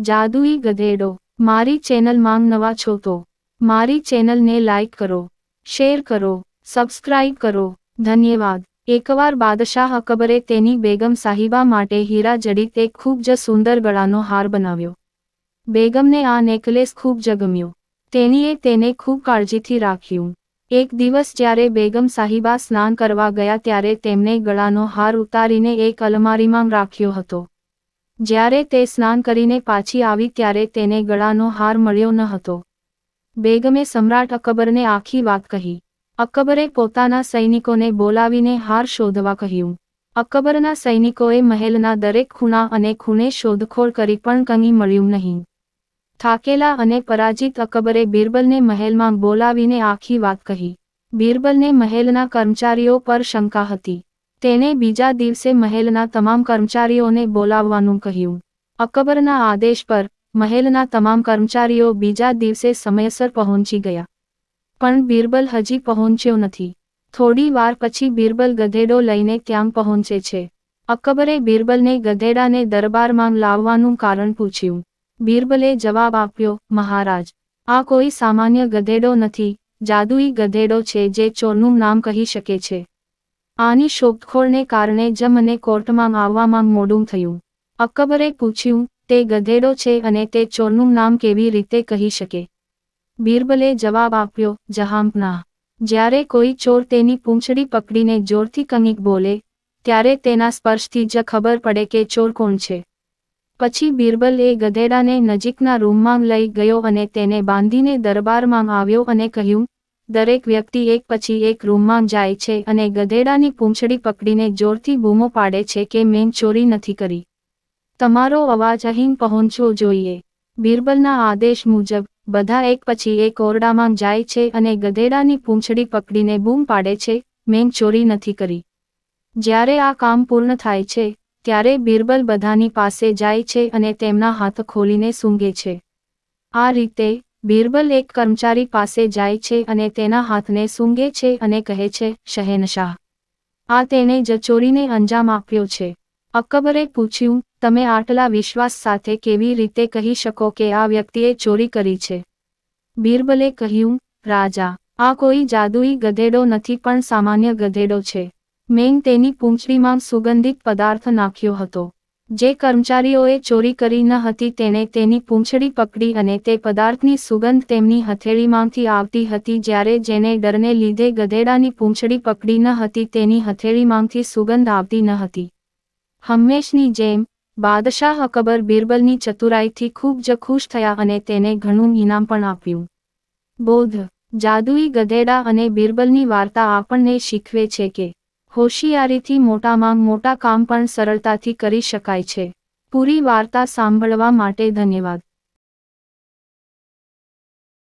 જાદુઈ ગધેડો, મારી ચેનલ માંગ નવા છો તો, મારી ચેનલને લાઇક કરો, શેર કરો, સબસ્ક્રાઇબ કરો, ધન્યવાદ. એકવાર બાદશાહ અકબરે તેની બેગમ સાહિબા માટે હીરા જડી તે ખૂબ જ સુંદર ગળાનો હાર બનાવ્યો. બેગમને આ નેકલેસ ખૂબ જ ગમ્યો. તેણીએ તેને ખૂબ કાળજીથી રાખ્યું. એક દિવસ જ્યારે બેગમ સાહિબા સ્નાન કરવા ગયા ત્યારે તેમણે ગળાનો હાર ઉતારીને એક અલમારીમાં રાખ્યો હતો. જ્યારે તે સ્નાન કરીને પાછી આવી ત્યારે તેને ગળાનો હાર મળ્યો ન હતો. બેગમે સમ્રાટ અકબરને આખી વાત કહી. અકબરે પોતાના સૈનિકોને બોલાવીને હાર શોધવા કહ્યું. અકબરના સૈનિકોએ મહેલના દરેક ખૂણા અને ખૂણે શોધખોળ કરી પણ કંઈ મળ્યું નહીં. થાકેલા અને પરાજિત અકબરે બિરબલને મહેલમાં બોલાવીને આખી વાત કહી. બિરબલને મહેલના કર્મચારીઓ પર શંકા હતી. તેણે બીજા દિવસે મહેલના તમામ કર્મચારીઓને બોલાવવાનું કહ્યું. અકબરના આદેશ પર મહેલના તમામ કર્મચારીઓ બીજા દિવસે સમયસર પહોંચી ગયા. પણ બિરબલ હજી પહોંચ્યો નથી. થોડી વાર પછી બિરબલ ગધેડો લઈને ક્યાં પહોંચે છે. અકબરે બિરબલને ગધેડાને દરબારમાં લાવવાનું કારણ પૂછ્યું. બિરબલે જવાબ આપ્યો, મહારાજ, આ કોઈ સામાન્ય ગધેડો નથી. જાદુઈ ગધેડો છે જે ચોરનું નામ કહી શકે છે. આની શોધખોળને કારણે જ મને કોર્ટમાં આવવામાં મોડું થયું. અકબરે પૂછ્યું, તે ગધેડો છે અને તે ચોરનું નામ કેવી રીતે કહી શકે? બિરબલે જવાબ આપ્યો, જહાંપના. જ્યારે કોઈ ચોર તેની પૂંછડી પકડીને જોરથી કંઈક બોલે, ત્યારે તેના સ્પર્શથી જ ખબર પડે કે ચોર કોણ છે. પછી બિરબલ એ ગધેડાને નજીકના રૂમમાં લઈ ગયો અને તેને બાંધીને દરબારમાં આવ્યો અને કહ્યું દરેક વ્યક્તિ એક પછી એક રૂમમાં જાય છે અને ગધેડાની પૂંછડી પકડીને જોરથી બૂમો પાડે છે કે મેં ચોરી નથી કરી. તમારો અવાજ અહીં પહોંચવો જોઈએ. બિરબલના આદેશ મુજબ, બધા એક પછી એક ઓરડામાં જાય છે અને ગધેડાની પૂંછડી પકડીને બૂમ પાડે છે, મેં ચોરી નથી કરી. જ્યારે આ કામ પૂર્ણ થાય છે, ત્યારે બિરબલ બધાની પાસે જાય છે અને તેમના હાથ ખોલીને સૂંઘે છે. આ રીતે બિરબલ એક કર્મચારી પાસે જાય છે અને તેના હાથને સૂંઘે છે અને કહે છે, શહેનશાહ. આ તેણે જ ચોરીને અંજામ આપ્યો છે. અકબરે પૂછ્યું, તમે આટલા વિશ્વાસ સાથે કેવી રીતે કહી શકો કે આ વ્યક્તિએ ચોરી કરી છે? બિરબલે કહ્યું, રાજા, આ કોઈ જાદુઈ ગધેડો નથી પણ સામાન્ય ગધેડો છે. મેં તેની પૂંછડીમાં સુગંધિત પદાર્થ નાખ્યો હતો. જે કર્મચારીઓએ ચોરી કરી ન હતી તેણે તેની પૂંછડી પકડી અને તે પદાર્થની સુગંધ તેમની હથેળીમાંથી આવતી હતી જ્યારે જેને ડરને લીધે ગધેડાની પૂંછડી પકડી ન હતી તેની હથેળીમાંથી સુગંધ આવતી ન હતી. હંમેશની જેમ, બાદશાહ અકબર બિરબલની ચતુરાઈથી ખૂબ જ ખુશ થયા અને તેને ઘણું ઇનામ પણ આપ્યું. બોધ, જાદુઈ ગધેડા અને બિરબલની વાર્તા આપણને શીખવે છે કે હોશિયારીથી મોટામાં મોટા કામ પણ સરળતાથી કરી શકાય છે. પૂરી વાર્તા સાંભળવા માટે ધન્યવાદ.